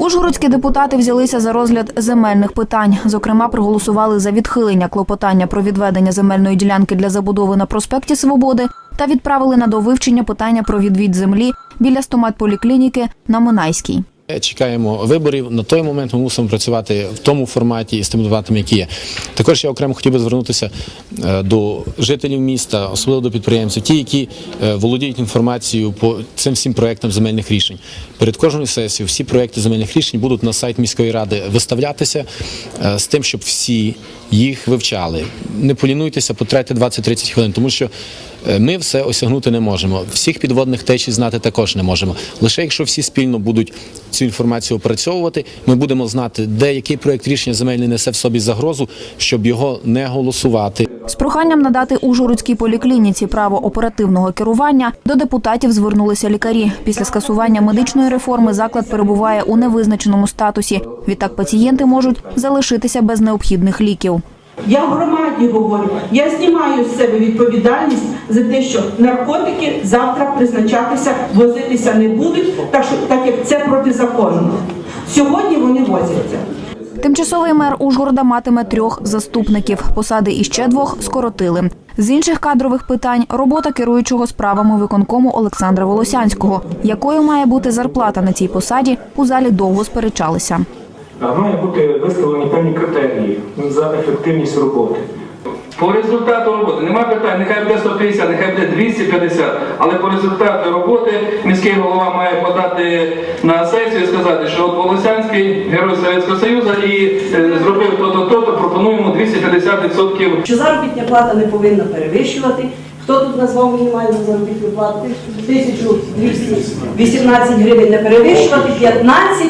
Ужгородські депутати взялися за розгляд земельних питань. Зокрема, проголосували за відхилення клопотання про відведення земельної ділянки для забудови на проспекті Свободи та відправили на довивчення питання про відвід землі біля стоматполіклініки на Минайській. Чекаємо виборів. На той момент ми мусимо працювати в тому форматі і з тими депутатами, які є. Також я окремо хотів би звернутися е, до жителів міста, особливо до підприємців, ті, які е, володіють інформацією по цим всім проектам земельних рішень. Перед кожною сесією всі проекти земельних рішень будуть на сайт міської ради виставлятися е, з тим, щоб всі їх вивчали. Не полінуйтеся, потратьте 20-30 хвилин, тому що е, ми все осягнути не можемо. Всіх підводних течій знати також не можемо. Лише якщо всі спільно будуть цю інформацію опрацьовувати, ми будемо знати, де який проект рішення земельний несе в собі загрозу, щоб його не голосувати. З проханням надати Ужгородській поліклініці право оперативного керування до депутатів звернулися лікарі. Після скасування медичної реформи заклад перебуває у невизначеному статусі. Відтак пацієнти можуть залишитися без необхідних ліків. Я в громаді говорю, я знімаю з себе відповідальність за те, що наркотики завтра призначатися, возитися не будуть, так що так як це протизаконно. Сьогодні вони возяться. Тимчасовий мер Ужгорода матиме трьох заступників. Посади іще двох скоротили. З інших кадрових питань робота керуючого справами виконкому Олександра Волосянського. Якою має бути зарплата на цій посаді, у залі довго сперечалися. Має бути виставлені певні критерії за ефективність роботи. По результату роботи нема питань, нехай буде 150, нехай буде 250, але по результату роботи міський голова має подати на сесію і сказати, що от Волосянський герой Совєтського Союзу і е, зробив то-то, то-то, пропонуємо 250%. що заробітня плата не повинна перевищувати. Хто тут назвав мінімальну заробітну плату? 1218 гривень не перевищувати, 15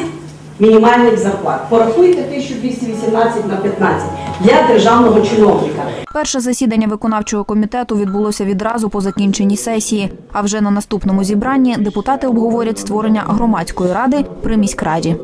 мінімальних зарплат. Порахуйте 1218 на 15 для державного чиновника. Перше засідання виконавчого комітету відбулося відразу по закінченні сесії. А вже на наступному зібранні депутати обговорять створення громадської ради при міськраді.